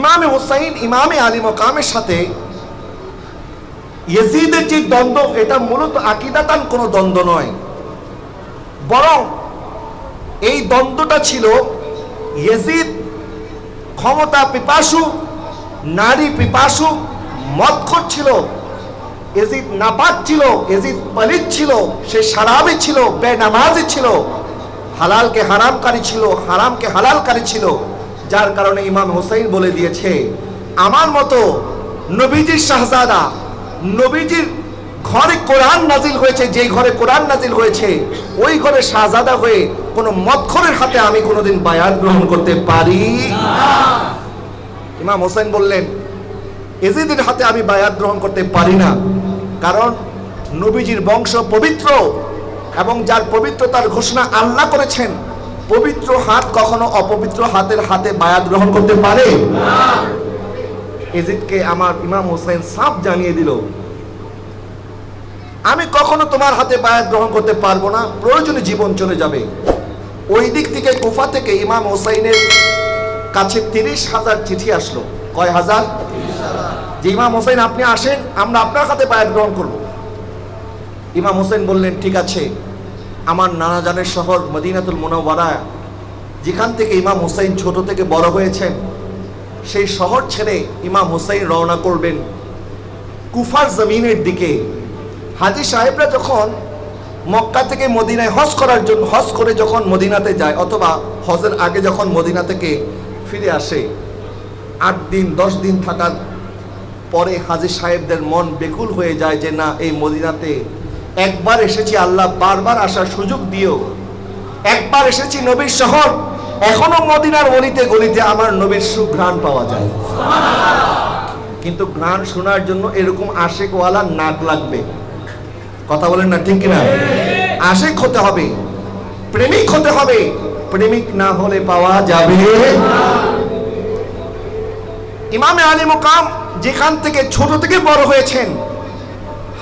ইমামে হুসাইন, ইমামে আলী মকামের সাথে ইয়েজিদের যে দ্বন্দ্ব, এটা মূলত আকিদাতান কোনো দ্বন্দ্ব নয়। বরং এই দ্বন্দ্বটা ছিল ইয়েজিদ ক্ষমতা পিপাসু, নারী পিপাসু, মদখর ছিল এজিদ নাপাক ছিল এজিদ পালিত ছিল, সে সারাবি ছিল, বেনামাজি ছিল, হালালকে হারামকারী ছিল, হারামকে হালালকারী ছিল। যার কারণে ইমাম হোসাইন বলে দিয়েছে, আমার মতো নবীজির শাহজাদা, নবীজির ঘরে কোরআন নাজিল হয়েছে, যেই ঘরে কোরআন নাজিল হয়েছে, ওই ঘরে শাহজাদা হয়ে কোনো মদখরের হাতে আমি কোনোদিন বায়াত গ্রহণ করতে পারি। ইমাম হোসেন বললেন, এজিদের হাতে আমি বায়াত গ্রহণ করতে পারি না, কারণ নবীজির বংশ পবিত্র এবং যার পবিত্রতার ঘোষণা আল্লাহ করেছেন পবিত্র হাত কখনো অপবিত্র হাতের হাতে বায়াত গ্রহণ করতে পারে? এজিদকে আমার ইমাম হোসেন সাপ জানিয়ে দিল, আমি কখনো তোমার হাতে বায়াত গ্রহণ করতে পারব না, প্রয়োজনে জীবন চলে যাবে। ওই দিক থেকে কুফা থেকে ইমাম হোসাইনের কাছে তিরিশ হাজার চিঠি আসলো। কয় হাজার? যে ইমাম হোসেন আপনি আসেন, আমরা আপনার হাতে বায়াত গ্রহণ করব। ইমাম হোসেন বললেন, ঠিক আছে। আমার নানা জানের শহর মদিনাতুল মোনাওয়ারা, যেখান থেকে ইমাম হোসেন ছোট থেকে বড় হয়েছেন, সেই শহর ছেড়ে ইমাম হোসেন রওনা করবেন কুফার জমিনের দিকে। হাজি সাহেবরা যখন মক্কা থেকে মদিনায় হজ করার জন্য, হজ করে যখন মদিনাতে যায়, অথবা হজের আগে যখন মদিনা থেকে ফিরে আসে, আট দিন, দশ দিন থাকার পরে হাজি সাহেবদের মন বেকুল হয়ে যায় যে, না, এই মদিনাতে একবার এসেছি আল্লাহ বারবার আসার সুযোগ দিও একবার এসেছি নবীর শহর, এখনও মদিনার অলিতে গলিতে আমার নবীর সুঘ্রাণ পাওয়া যায়। কিন্তু ঘ্রাণ শোনার জন্য এরকম আশেকওয়ালা নাক লাগবে। কথা বলেন না, ঠিক কিনা? আশেক হতে হবে, প্রেমিক হতে হবে। প্রেমিক না হলে পাওয়া যাবে ইমামে আলী মোকাম যেখান থেকে ছোট থেকে বড় হয়েছেন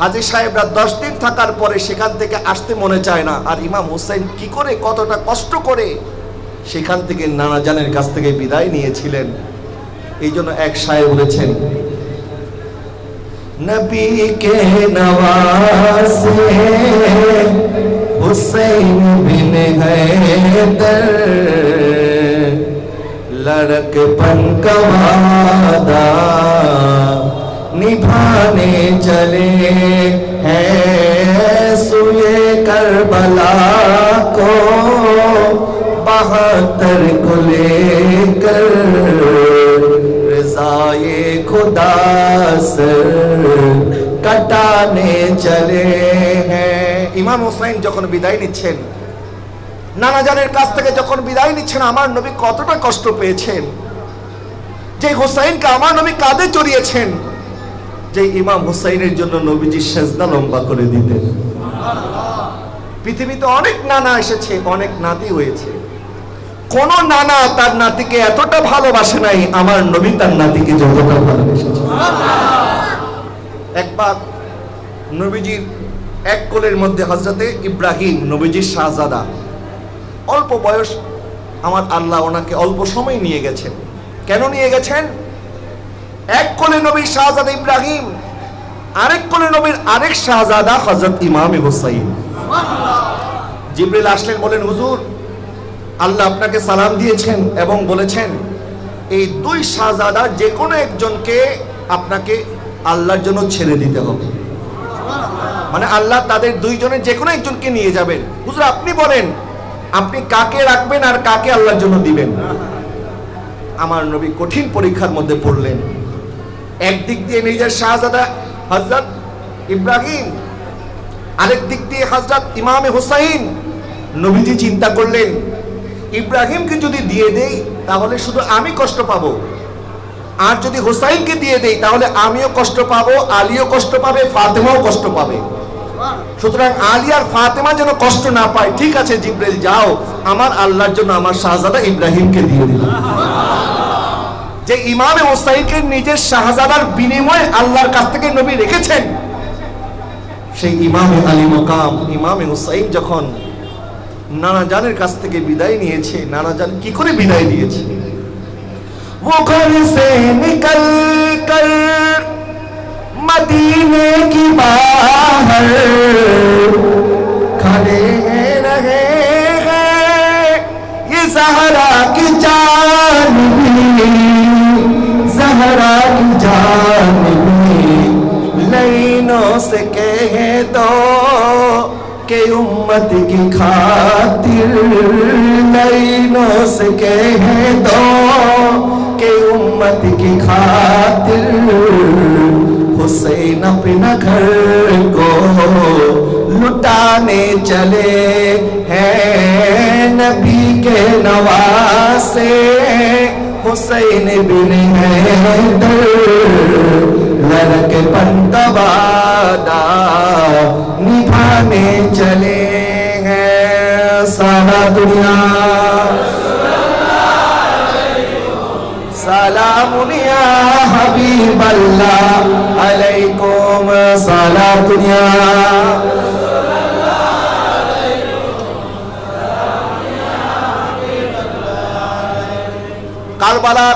হাজি সাহেবরা দশ দিন থাকার পরে সেখান থেকে আসতে মনে চায় না। আর ইমাম হোসেন কি করে, কতটা কষ্ট করে সেখান থেকে নানা জানের কাছ থেকে বিদায় নিয়েছিলেন। এই জন্য এক সাহেব বলেছেন লড়ক পঙ্কা निभाने चले हैं सुए करबला को बहत्तर को लेकर रजाए खुदा सर कटाने चले हैं ইমাম হোসাইন যখন বিদায় নিচ্ছেন নানা জানের কাছ থেকে যখন বিদায় নিচ্ছেন আমার নবী কতটা কষ্ট পেয়েছেন যে হোসাইনকে আমার নবী কাঁধে চড়িয়েছেন যে ইমাম হুসাইনের জন্য নবীজি সেজদা লম্বা করে দিতেন। পৃথিবীতে অনেক নানা এসেছে, অনেক নাতি হয়েছে। কোন নানা তার নাতিকে এতটা ভালোবাসে নাই, আমার নবী তার নাতিকে যতটা ভালোবেসেছে। একবার নবীজির এক কোলের মধ্যে হজরতে ইব্রাহিম নবীজির শাহজাদা, অল্প বয়স, আমার আল্লাহ ওনাকে অল্প সময় নিয়ে গেছেন। কেন নিয়ে গেছেন? এক কোলে নবী শাহজাদা ইব্রাহিম, আরেক কোলে নবীর আরেক শাহজাদা হজরত ইমাম হুসাইন। জিবরিল আসলেন বলেন হুজুর, আল্লাহ আপনাকে সালাম দিয়েছেন এবং বলেছেন, এই দুই শাহজাদা যে কোনো একজনকে আপনাকে আল্লাহর জন্য ছেড়ে দিতে হবে। মানে আল্লাহ তাদের দুইজনের যে কোনো একজনকে নিয়ে যাবেন। হুজুর, আপনি বলেন, আপনি কাকে রাখবেন আর কাকে আল্লাহর জন্য দিবেন? আমার নবী কঠিন পরীক্ষার মধ্যে পড়লেন। একদিক দিয়ে নিজের শাহজাদা হজরত ইব্রাহিম আরেক দিক দিয়ে হজরত ইমামে হুসাইন। নবীজি চিন্তা করলেন, ইব্রাহিমকে যদি দিয়ে দেই, তাহলে শুধু আমি কষ্ট পাবো। আর যদি হুসাইনকে দিয়ে দেই, তাহলে আমিও কষ্ট পাবো, আলীও কষ্ট পাবে, ফাতেমাও কষ্ট পাবে। সুতরাং আলী আর ফাতেমা যেন কষ্ট না পায়, ঠিক আছে জিব্রেল যাও, আমার আল্লাহর জন্য আমার শাহজাদা ইব্রাহিমকে দিয়ে দিলাম। যে ইমামে হোসাইনকে নিজের শাহজাদার বিনিময়ে আল্লাহর কাছ থেকে নবী রেখেছেন সেই ইমামে আলী মকাম ইমামে হুসাইন যখন নানা জানের কাছ থেকে বিদায় নিয়েছে নানা জান কি করে বিদায় দিয়েছে वो घर से निकल कर मदीने की बाहर खड़े रहे हैं ये जहरा की उम्मत की खातिर लाइनों से कह दो के उम्मत की खातिर हुसैन अपना घर को लुटाने चले हैं। नबी के नवासे हुसैन बिन हैदर लड़क पंतवादा निभाने चले। हैं দুনিয়া। সালামুন কারবালার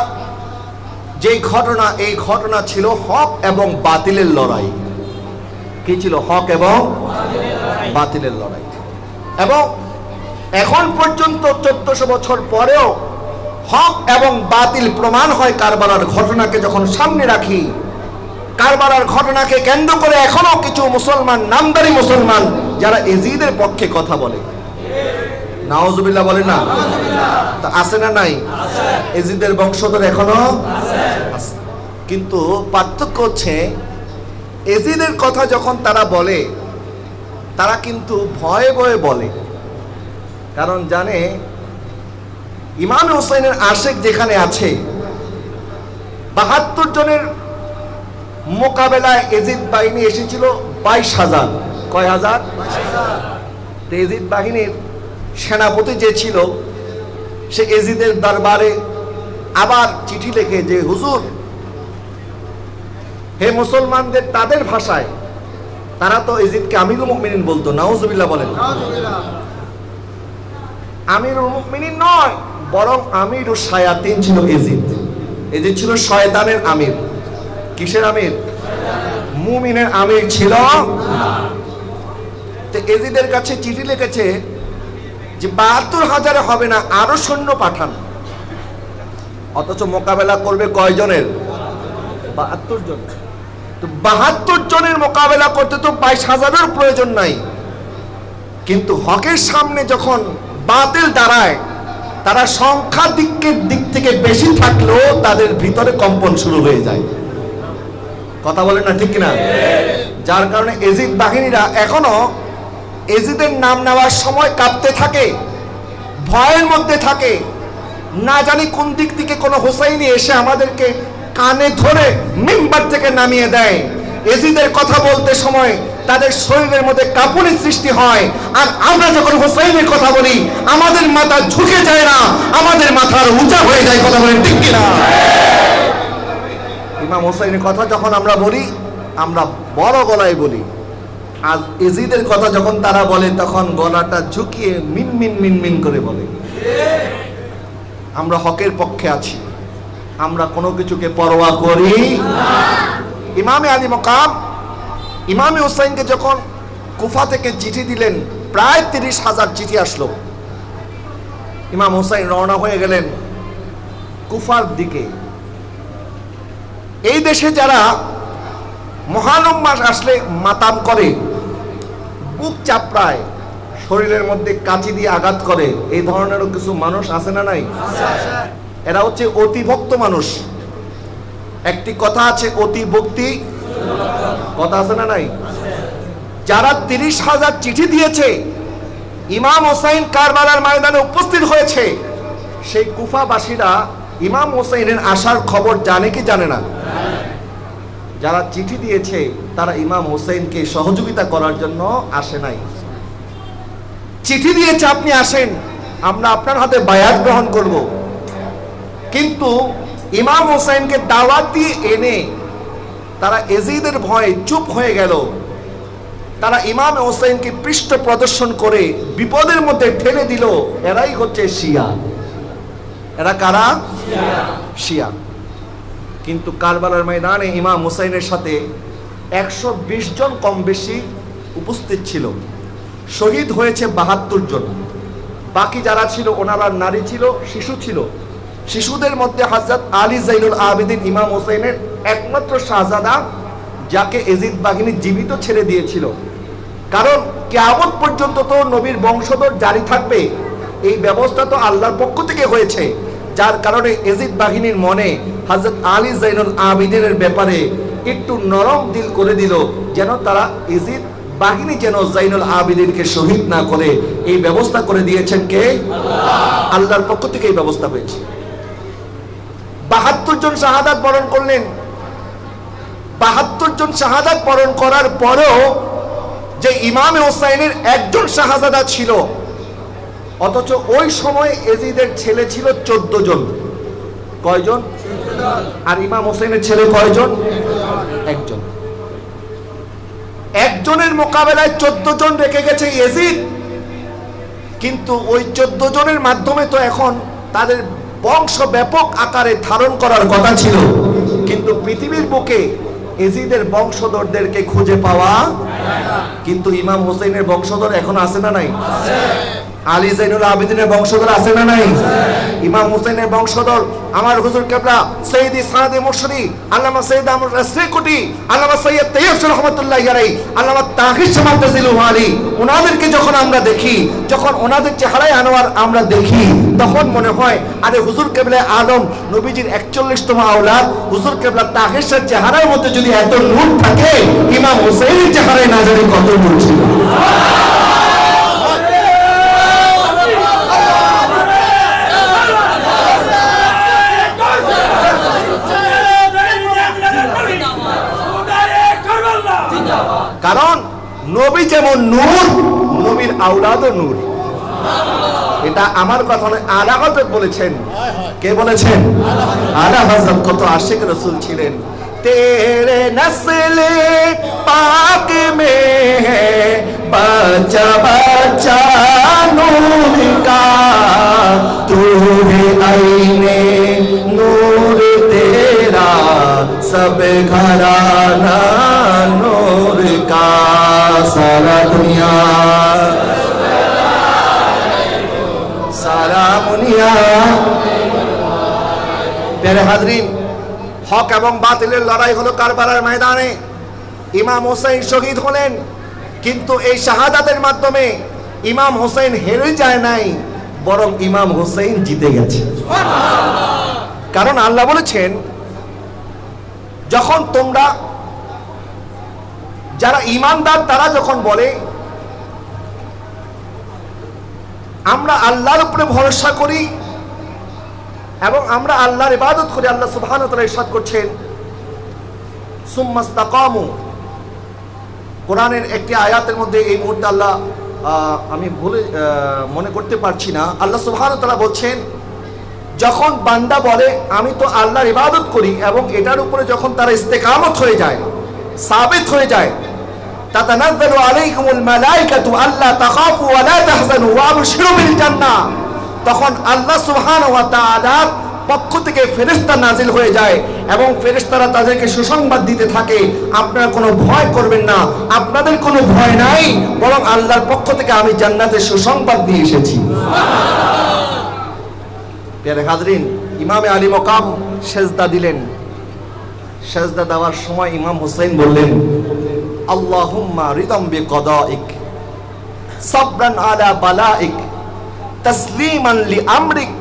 যে ঘটনা, এই ঘটনা ছিল হক এবং বাতিলের লড়াই। কি ছিল? হক এবং বাতিলের লড়াই। এবং এখন পর্যন্ত চোদ্দশো বছর পরেও হক এবং বাতিল প্রমাণ হয় কারবালার ঘটনাকে যখন সামনে রাখি, কারবালার ঘটনাকে কেন্দ্র করে এখনও কিছু মুসলমান, নামদারি মুসলমান যারা এজিদের পক্ষে কথা বলে। নাওজুবিল্লাহ বলে না? তা আছে না নাই? এজিদের বংশধর এখনও কিন্তু পার্থক্য হচ্ছে, এজিদের কথা যখন তারা বলে, তারা কিন্তু ভয়ে ভয়ে বলে। কারণ জানে ইমাম হোসেনের আশেক যেখানে আছে, বাহাত্তর জনের মোকাবেলায় এজিদ বাহিনী এসেছিল বাইশ হাজার। কয় হাজার? এজিদ বাহিনীর সেনাপতি যে ছিল, সে এজিদের দরবারে আবার চিঠি লেখে যে, হুজুর, হে মুসলমানদের তাদের ভাষায় তারা তো এজিদকে আমিরুল মুমিনিন বলতো, নাউজুবিল্লাহ বলেন। আমিরুল নয়, বরং আমির ও শায়াতিন ছিল এজিদ। এজিদ ছিল শয়তানের আমির। কিসের আমির? মুমিনের আমির ছিল এজিদের কাছে চিঠি লিখেছে যে বাহাত্তর হাজারে হবে না, আরও সৈন্য পাঠান। অথচ মোকাবেলা করবে কয়জনের? বাহাত্তর জন। তো বাহাত্তর জনের মোকাবেলা করতে তো বাইশ হাজারের প্রয়োজন নাই। কিন্তু হকের সামনে যখন বাতিল দাঁড়ায় তারা সংখ্যা দিকের দিক থেকে বেশি থাকলেও তাদের ভিতরে কম্পন শুরু হয়ে যায়। কথা বলেন না ঠিক না যার কারণে এজিদ বাহিনীরা এখনও এজিদের নাম নেওয়ার সময় কাঁপতে থাকে, ভয়ের মধ্যে থাকে। না জানি কোন দিক থেকে কোনো হোসাইনি এসে আমাদেরকে কানে ধরে মেম্বার থেকে নামিয়ে দেয়। এজিদের কথা বলতে সময় তাদের শরীরের মধ্যে কাঁপুনির সৃষ্টি হয়। আর আমরা যখন হোসাইনের কথা বলি, আমাদের মাথা ঝুঁকে যায় না, আমাদের মাথার উঁচা হয়ে যায়, কথা বলেন ঠিক কিনা? ইমাম হোসাইনের কথা যখন আমরা বলি, আমরা বড় গলায় বলি। আর এজিদের কথা যখন তারা বলে, তখন গলাটা ঝুঁকিয়ে মিন মিন মিন মিন করে বলে। আমরা হকের পক্ষে আছি। আমরা কোনো কিছুকে পরোয়া করি ইমামে আলী মকাম ইমামে হোসাইনকে যখন কুফা থেকে চিঠি দিলেন, প্রায় তিরিশ হাজার চিঠি আসলো। ইমাম হোসাইন রওনা হয়ে গেলেন কুফার দিকে। এই দেশে যারা মহানব মাস আসলে মাতাম করে, বুক চাপড়ায়, শরীরের মধ্যে কাঁচি দিয়ে আঘাত করে, এই ধরনেরও কিছু মানুষ আছে না নাই? এরা হচ্ছে অতিভক্ত মানুষ। একটি কথা আছে অতি ভক্তি কথা আছে না নাই? যারা তিরিশ হাজার চিঠি দিয়েছে, ইমাম হোসাইন কারবালার ময়দানে উপস্থিত হয়েছে, সেই কুফাবাসীরা ইমাম হোসাইনের আসার খবর জানে কি জানে না? যারা চিঠি দিয়েছে, তারা ইমাম হোসেনকে সহযোগিতা করার জন্য আসে নাই। চিঠি দিয়েছে, আপনি আসেন, আমরা আপনার হাতে বায়াত গ্রহণ করব। কিন্তু ইমাম হোসেনকে দাওয়াত দিয়ে এনে তারা এজিদের ভয়ে চুপ হয়ে গেল। তারা ইমাম হোসেনকে পৃষ্ঠ প্রদর্শন করে বিপদের মধ্যে ঠেলে দিল। এরাই হচ্ছে শিয়া। এরা কারা? শিয়া। কিন্তু কারবালার ময়দানে ইমাম হুসাইনের সাথে একশো বিশ জন কম বেশি উপস্থিত ছিল। শহীদ হয়েছে বাহাত্তর জন। বাকি যারা ছিল, ওনারা নারী ছিল, শিশু ছিল। শিশুদের মধ্যে হাজরত আলী জাইনুল আবেদিন, ইমাম হোসেনের একমাত্র শাহজাদা, যাকে এজিদ বাহিনী জীবিত ছেড়ে দিয়েছিল। কারণ কেয়ামত পর্যন্ত তো নবীর বংশধর জারি থাকবে, এই ব্যবস্থা তো আল্লাহর পক্ষ থেকে হয়েছে। যার কারণে এজিদ বাহিনীর মনে হজরত আলী জাইনুল আবিদিনের ব্যাপারে একটু নরম দিল করে দিল, যেন তারা এজিদ বাহিনী যেন জাইনুল আবিদিনকে শহীদ না করে। এই ব্যবস্থা করে দিয়েছেন কে? আল্লাহর পক্ষ থেকে এই ব্যবস্থা হয়েছে। শাহাদাত বরণ করলেন। বাহাত্তর জন শাহাদাত বরণ করার পরেও যে ইমামে হোসাইনের একজন শাহজাদা ছিল, অথচ ওই সময় এজিদের ছেলে ছিল চোদ্দ জন। কয়জন? আর ইমাম হোসেনের ছেলে কয়জন? একজন। একজনের মোকাবেলায় চোদ্দ জন রেখে গেছে এজিদ, কিন্তু ওই চোদ্দ জনের মাধ্যমে তো এখন তাদের বংশ ব্যাপক আকারে ধারণ করার কথা ছিল। কিন্তু পৃথিবীর বুকে এজিদের বংশধরদেরকে খুঁজে পাওয়া কিন্তু ইমাম হোসেনের বংশধর এখন আছে না নাই? আলী জাইনুল আবেদিনের বংশধর আছে না নাই? ইমাম হুসেনের বংশধর আমার হুজুর কেবলা সৈয়দ সাদ আল্লামা সৈয়দ আমর শ্রীকুটি আল্লামা সৈয়দ তৈয়ব রহমতুল্লাহ ইয়ারাই আল্লামা তাহির আলী ওনাদেরকে যখন আমরা দেখি, যখন ওনাদের চেহারায় আনোয়ার আমরা দেখি, তখন মনে হয়, আরে হুজুর কেবলা আলম নবীজির একচল্লিশতম আওলাদ, হুজুর কেবলা তাহের চেহারার মধ্যে যদি এত নূর থাকে, ইমাম হুসেনের চেহারায় না কত নূর ছিল। কারণ নবী যেমন নূর, নবীর আউলাদ নূর। এটা আমার কথা নয়, আলা হজরত বলেছেন। কে বলেছেন? আলা হজরত কত আশেক রসুল ছিলেন। তেরে নসলে পাক মে বাচ্চা বাচ্চা নূর কা। তুহে আইনে নূর তেরা। सब घराना नूर का सारा दुनिया সারা মুনিয়া প্যারে হাজরিন হক এবং বাতিলের লড়াই হলো কারবালার ময়দানে ইমাম হোসেন শহীদ হলেন কিন্তু এই শাহাদাতের মাধ্যমে ইমাম হোসেন হেরে যায় নাই বরং ইমাম হোসেন জিতে গেছে কারণ আল্লাহ বলেছেন যখন তোমরা, যারা ইমানদার, তারা যখন বলে, আমরা আল্লাহর উপরে ভরসা করি এবং আমরা আল্লাহর ইবাদত করি, আল্লাহ সুবহানাহু ওয়া তাআলা ইরশাদ করছেন, সুম্মাস্তাকামু। কোরআনের একটি আয়াতের মধ্যে এই মুহূর্তে আল্লাহ আমি ভুলে মনে করতে পারছি না। আল্লাহ সুবহানাহু ওয়া তাআলা বলছেন যখন বান্দা বলে, আমি তো আল্লাহর ইবাদত করি এবং এটার উপরে যখন তারা ইস্তেকামত হয়ে যায়, সাবিত হয়ে যায়, তাতানাজ্জালু আলাইকুমুল মালাইকাতু আল্লা তাখাফু ওয়া লা তাহজানু ওয়া আবশিরু বিল জান্নাহ। তখন আল্লাহ সুবহানাহু ওয়া তাআলার পক্ষ থেকে ফেরেশতা নাজিল হয়ে যায় এবং ফেরেশতারা তাদেরকে সুসংবাদ দিতে থাকে, আপনারা কোনো ভয় করবেন না, আপনাদের কোনো ভয় নাই, বরং আল্লাহর পক্ষ থেকে আমি জান্নাতের সুসংবাদ দিয়ে এসেছি। পেয়ারে হাজরিন, ইমামে আলী মকাম সেজদা দিলেন। সেজদা দেওয়ার সময় ইমাম হুসাইন বললেন, আল্লাহুম্মা রিদম বি কদাইক সাবরান আলা বালাইক, তাসলিমান লি আমরিক,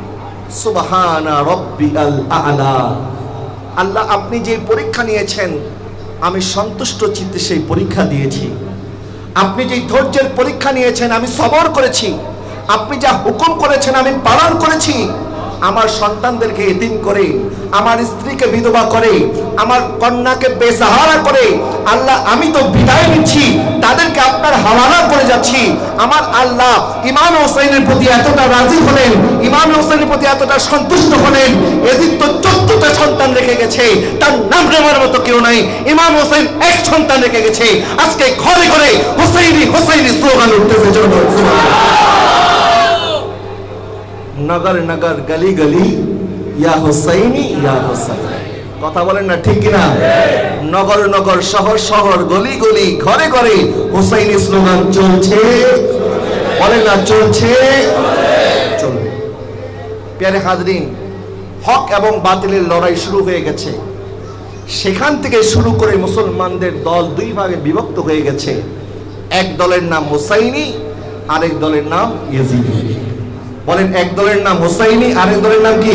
সুবহানা রাব্বিয়াল আ'লা। আল্লাহ আপনি যে পরীক্ষা নিয়েছেন, আমি সন্তুষ্ট চিত্তে সেই পরীক্ষা দিয়েছি। আপনি যে ধৈর্যের পরীক্ষা নিয়েছেন, আমি সবর করেছি। আপনি যা হুকুম করেছেন, আমি পালন করেছি। আমার সন্তানদেরকে এতিম করে, আমার স্ত্রীকে বিধবা করে, আমার কন্যাকে বেসাহারা করে, আল্লাহ, আমি তো বিদায় নিচ্ছি, তাদেরকে আপনার হাওয়ালা করে যাচ্ছি। আমার আল্লাহ ইমাম হোসেনের প্রতি এতটা রাজি হলেন, ইমাম হোসেনের প্রতি এতটা সন্তুষ্ট হলেন, এদিন তো চোদ্দটা সন্তান রেখে গেছে, তার নাম নেওয়ার মতো কেউ নাই, ইমাম হোসেন এক সন্তান রেখে গেছে, আজকে ঘরে ঘরে হোসেইনি হোসেইনি স্লোগান উঠতেছে জন্য নগর নগর গলি গলি, ইয়া হুসাইনি, ইয়া হুসাইন। কথা বলেন না ঠিক কিনা? নগর নগর শহর শহর, গলি গলি, ঘরে ঘরে হুসাইনি স্লোগান চলছে। বলেন না, চলছে? চলবে। প্যারে হাজরিন, হক এবং বাতিলের লড়াই শুরু হয়ে গেছে। সেখান থেকে শুরু করে মুসলমানদের দল দুই ভাগে বিভক্ত হয়ে গেছে। এক দলের নাম হোসাইনি, আরেক দলের নাম ইয়েজিদি। বলেন এক দলের নাম হোসাইনি আরেক দলের নাম কি?